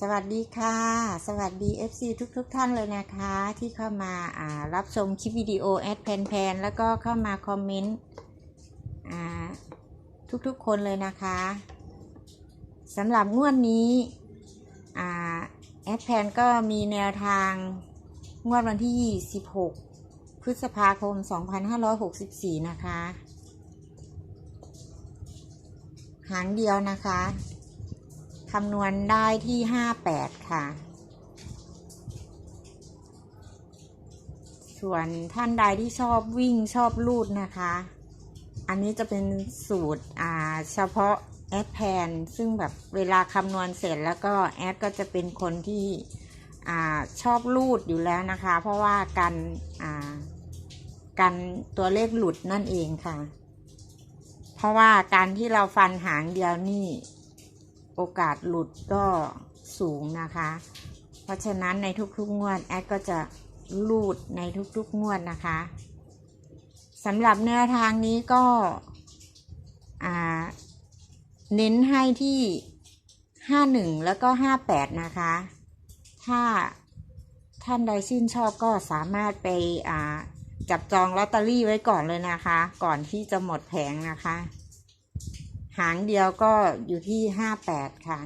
สวัสดีค่ะ สวัสดี FC ทุกๆทท่านเลยนะคะ ที่เข้ามาารับชมคลิปวิดีโอแอดแพนๆแล้วก็เข้ามาคอมเมนต์ทุกๆคนเลยนะคะสำหรับงวดนี้แอดแพนก็มีแนวทางงวดวันที่ 16 พฤษภาคม 2564 นะคะ หางเดียวนะคะ คำนวณได้ที่ห้าแปดค่ะ ส่วนท่านใดที่ชอบวิ่งชอบลูดนะคะ อันนี้จะเป็นสูตรอ่าเฉพาะแอดแพนซึ่งแบบเวลาคำนวณเสร็จแล้วก็แอดก็จะเป็นคนที่อ่าชอบลูดอยู่แล้วนะคะ เพราะว่ากันอ่ากันตัวเลขหลุดนั่นเองค่ะ เพราะว่าการที่เราฟันหางเดียวนี่ โอกาสหลุดก็สูงนะคะ เพราะฉะนั้นในทุกๆงวดแอดก็จะลูดในทุกๆงวดนะคะสำหรับแนวทางนี้ก็เน้นให้ที่ 51 แล้วก็ 58 นะคะ ถ้าท่านใดชื่นชอบก็สามารถไปจับจองลอตเตอรี่ไว้ก่อนเลยนะคะ ก่อนที่จะหมดแผงนะคะ หางเดียวก็อยู่ที่ห้าแปดค่ะ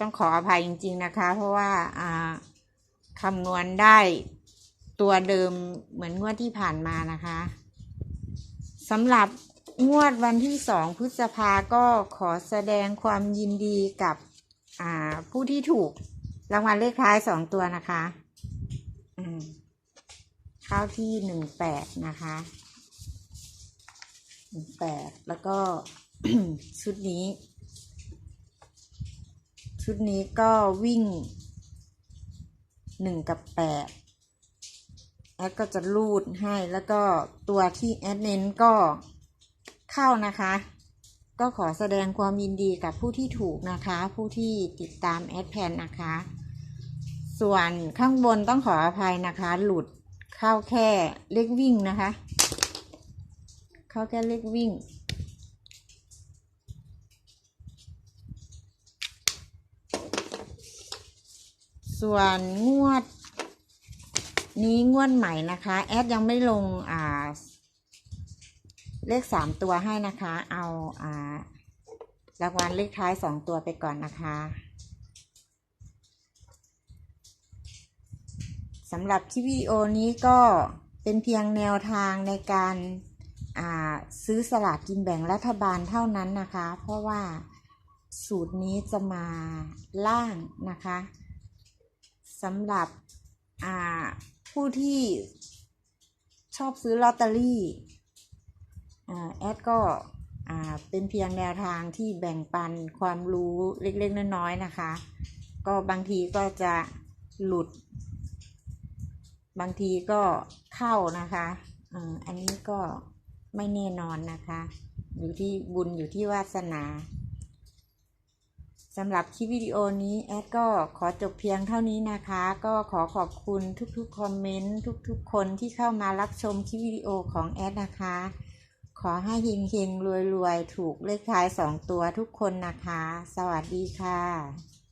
ต้องขออภัยจริง ๆนะคะ เพราะว่าอ่าคำนวณได้ตัวเดิมเหมือนงวดที่ผ่านมานะคะสำหรับงวดวันที่สองพฤษภาก็ขอแสดงความยินดีกับผู้ที่ถูกรางวัลเลขท้ายสองตัวนะคะเข้าที่หนึ่งแปดนะคะ แปดแล้วก็ชุดนี้ ชุดนี้ก็วิ่งหนึ่งกับแปดแอดก็จะรูดให้แล้วก็ตัวที่แอดเน้นก็เข้านะคะ ก็ขอแสดงความยินดีกับผู้ที่ถูกนะคะ ผู้ที่ติดตามแอดแพนนะคะ ส่วนข้างบนต้องขออภัยนะคะ หลุดเข้าแค่เลขวิ่งนะคะ เขาแค่เลขวิ่ง ส่วนงวด นี้งวดใหม่นะคะ แอดยังไม่ลงอ่า เลขสามตัวให้นะคะ เอาอ่ารางวัลเลขท้ายสองตัวไปก่อนนะคะสำหรับคลิปวิดีโอนี้ก็เป็นเพียงแนวทางในการ ซื้อสลากกินแบ่งรัฐบาลเท่านั้นนะคะ เพราะว่าสูตรนี้จะมาล่างนะคะสำหรับผู้ที่ชอบซื้อลอตเตอรี่แอดก็เป็นเพียงแนวทางที่แบ่งปันความรู้เล็กๆน้อยๆนะคะ ก็บางทีก็จะหลุด บางทีก็เข้านะคะอันนี้ก็ ไม่แน่นอนนะคะ อยู่ที่บุญอยู่ที่วาสนาสำหรับคลิปวิดีโอนี้แอดก็ขอจบเพียงเท่านี้นะคะ ก็ขอขอบคุณทุกๆคอมเมนต์ทุกๆ คนที่เข้ามารับชมคลิปวิดีโอของแอดนะคะ ขอให้เฮงเฮงรวยรวยๆถูกเลขท้ายสองตัวทุกคนนะคะ สวัสดีค่ะ